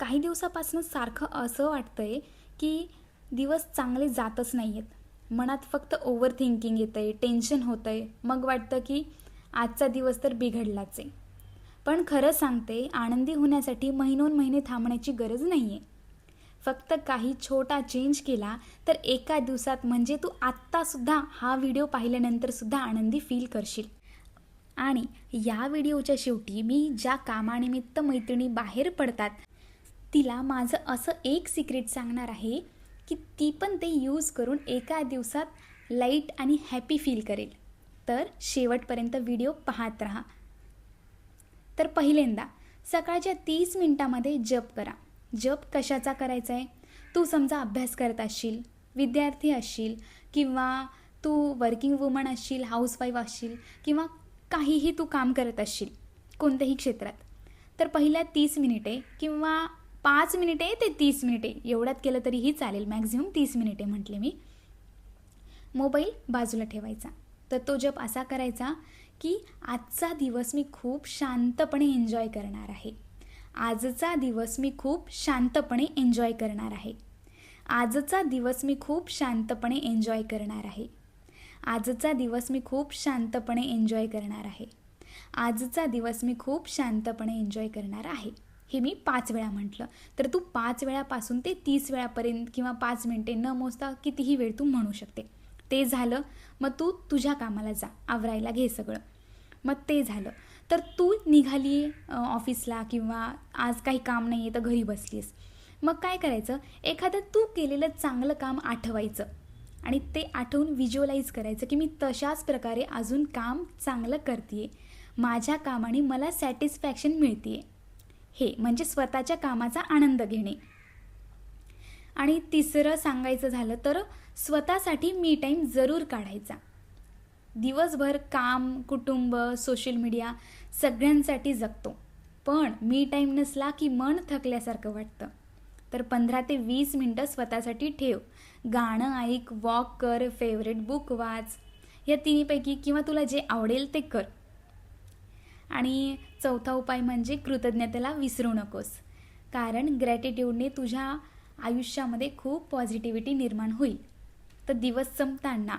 काही दिवसापासून सारखं असं वाटतं आहे की दिवस चांगले जातच नाही आहेत मनात फक्त ओव्हर थिंकिंग येतं आहे टेन्शन होतं आहे मग वाटतं की आजचा दिवस तर बिघडलाच आहे. पण खरं सांगते आनंदी होण्यासाठी महिनोन महिने थांबण्याची गरज नाही आहे फक्त काही छोटा चेंज केला तर एका दिवसात म्हणजे तू आत्तासुद्धा हा व्हिडिओ पाहिल्यानंतरसुद्धा आनंदी फील करशील. आणि या व्हिडिओच्या शेवटी मी ज्या कामानिमित्त मैत्रिणी बाहेर पडतात तिला माझं असं एक सिक्रेट सांगणार आहे की ती पण ते यूज करून एका दिवसात लाइट आणि हॅपी फील करेल. तर शेवटपर्यंत व्हिडिओ पाहत राहा. तर पहिल्यांदा सकाळच्या तीस मिनिटामध्ये जप करा. जप कशाचा करायचा आहे तू समजा अभ्यास करत असशील विद्यार्थी असशील किंवा तू वर्किंग वुमन असशील हाऊसवाईफ असशील किंवा काहीही तू काम करत असशील कोणत्याही क्षेत्रात. तर पहिल्या तीस मिनिटे किंवा पाच मिनिटे ते तीस मिनिटे. एवढ्यात केलं तरीही चालेल. मॅक्झिमम तीस मिनिटे म्हटले मी. मोबाईल बाजूला ठेवायचा. तर तो जप असा करायचा की आजचा दिवस मी खूप शांतपणे एन्जॉय करणार आहे. आजचा दिवस मी खूप शांतपणे एन्जॉय करणार आहे. आजचा दिवस मी खूप शांतपणे एन्जॉय करणार आहे. आजचा दिवस मी खूप शांतपणे एन्जॉय करणार आहे. आजचा दिवस मी खूप शांतपणे एन्जॉय करणार आहे. हे मी पाच वेळा म्हटलं. तर तू पाच वेळापासून ते तीस वेळापर्यंत किंवा पाच मिनटे न मोजता कितीही वेळ तू म्हणू शकते. ते झालं मग तू तुझ्या कामाला जा आवरायला घे सगळं. मग ते झालं. तर तू निघाली ऑफिसला किंवा आज काही काम नाही आहे तर घरी बसलीस. मग काय करायचं? एखादं तू केलेलं चांगलं काम आठवायचं. आणि ते आठवून व्हिज्युअलाइज करायचं की मी तशाच प्रकारे अजून काम चांगलं करते माझ्या कामाने मला सॅटिस्फॅक्शन मिळते हे म्हणजे स्वतःच्या कामाचा आनंद घेणे. आणि तिसरं सांगायचं झालं तर स्वतःसाठी मी टाईम जरूर काढायचा. दिवसभर काम कुटुंब सोशल मीडिया सगळ्यांसाठी जगतो. पण मी टाईम नसला की मन थकल्यासारखं वाटतं. तर पंधरा ते वीस मिनटं स्वतःसाठी ठेव. गाणं ऐक वॉक कर फेवरेट बुक वाच. या तिन्हीपैकी किंवा तुला जे आवडेल ते कर. आणि चौथा उपाय म्हणजे कृतज्ञतेला विसरू नकोस. कारण ग्रॅटिट्यूडने तुझ्या आयुष्यामध्ये खूप पॉझिटिव्हिटी निर्माण होईल. तर दिवस संपताना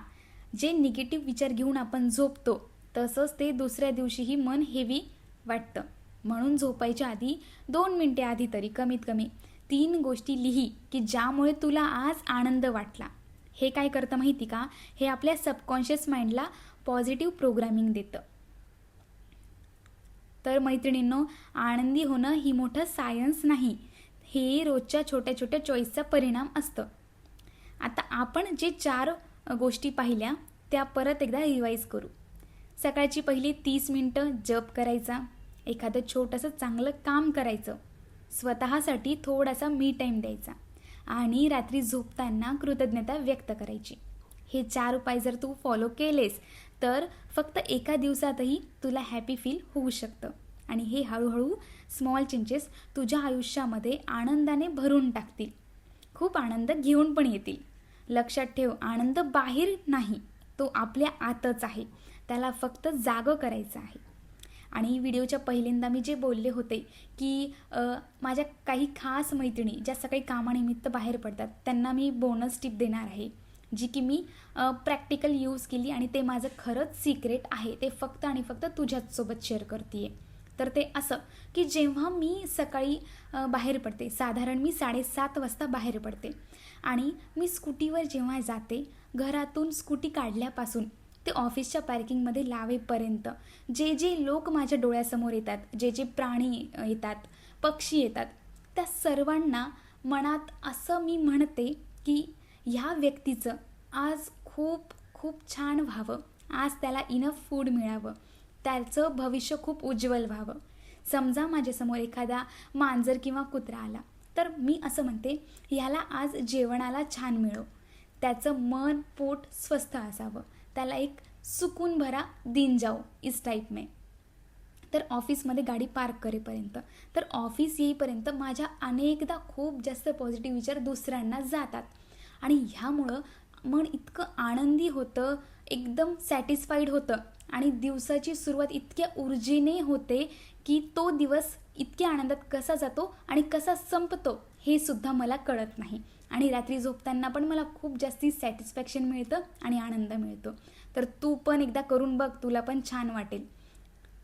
जे निगेटिव्ह विचार घेऊन आपण झोपतो तसंच ते दुसऱ्या दिवशीही मन हेवी वाटतं. म्हणून झोपायच्या आधी दोन मिनटे आधी तरी कमीत कमी तीन गोष्टी लिही की ज्यामुळे तुला आज आनंद वाटला. हे काय करतं माहिती का? हे आपल्या सबकॉन्शियस माइंडला पॉझिटिव्ह प्रोग्रामिंग देतं. तर मैत्रिणींनो आनंदी होणं ही मोठं सायन्स नाही. हे रोजच्या छोट्या छोट्या चॉईसचा परिणाम असतं. आता आपण जे चार गोष्टी पाहिल्या त्या परत एकदा रिवाईज करू. सकाळची पहिली तीस मिनटं जप करायचा एखादं छोटंसं चांगलं काम करायचं स्वतःसाठी थोडासा मी टाईम द्यायचा आणि रात्री झोपताना कृतज्ञता व्यक्त करायची. हे चार उपाय जर तू फॉलो केलेस तर फक्त एका दिवसातही तुला हॅपी फील होऊ शकतं. आणि हे हळूहळू स्मॉल चेंजेस तुझ्या आयुष्यामध्ये आनंदाने भरून टाकतील. खूप आनंद घेऊन पण येतील. लक्षात ठेव आनंद बाहेर नाही तो आपल्या आतच आहे. त्याला फक्त जागं करायचं आहे. आणि व्हिडिओच्या पहिल्यांदा मी जे बोलले होते की माझ्या काही खास मैत्रिणी ज्या सकाळी कामानिमित्त बाहेर पडतात त्यांना मी बोनस टिप देणार आहे. जी की मी प्रॅक्टिकल यूज केली आणि ते माझं खरंच सिक्रेट आहे. ते फक्त आणि फक्त तुझ्याचसोबत शेअर करते तर ते असं की जेव्हा मी सकाळी बाहेर पडते साधारण मी साडेसात वाजता बाहेर पडते आणि मी स्कूटीवर जेव्हा जाते घरातून स्कूटी काढल्यापासून ते ऑफिसच्या पार्किंगमध्ये लावेपर्यंत जे जे लोक माझ्या डोळ्यासमोर येतात जे जे प्राणी येतात पक्षी येतात त्या सर्वांना मनात असं मी म्हणते की ह्या व्यक्तीचं आज खूप खूप छान व्हावं. आज त्याला इनफ फूड मिळावं. त्याचं भविष्य खूप उज्ज्वल व्हावं. समजा माझ्यासमोर एखादा मांजर किंवा कुत्रा आला तर मी असं म्हणते ह्याला आज जेवणाला छान मिळो. त्याचं मन पोट स्वस्थ असावं. त्याला एक सुकून भरा दिन जाओ इस टाईप में. तर ऑफिसमध्ये गाडी पार्क करेपर्यंत तर ऑफिस येईपर्यंत माझ्या अनेकदा खूप जास्त पॉझिटिव्ह विचार दुसऱ्यांना जातात. आणि ह्यामुळं मन इतकं आनंदी होतं एकदम सॅटिस्फाईड होतं. आणि दिवसाची सुरुवात इतक्या ऊर्जेने होते की तो दिवस इतक्या आनंदात कसा जातो आणि कसा संपतो हे सुद्धा मला कळत नाही. आणि रात्री झोपताना पण मला खूप जास्ती सॅटिस्फॅक्शन मिळतं आणि आनंद मिळतो. तर तू पण एकदा करून बघ तुला पण छान वाटेल.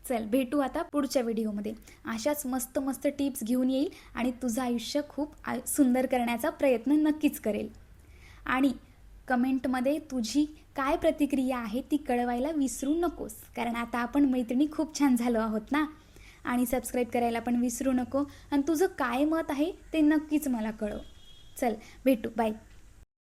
चल भेटू आता पुढच्या व्हिडिओमध्ये. अशाच मस्त मस्त टिप्स घेऊन येईल आणि तुझं आयुष्य खूप आ सुंदर करण्याचा प्रयत्न नक्कीच करेल. आणि कमेंटमध्ये तुझी काय प्रतिक्रिया आहे ती कळवायला विसरू नकोस. कारण आता आपण मैत्रिणी खूप छान झालो आहोत ना? आणि सबस्क्राईब करायला पण विसरू नको. आणि तुझं काय मत आहे ते नक्कीच मला कळव. चल भेटू. बाय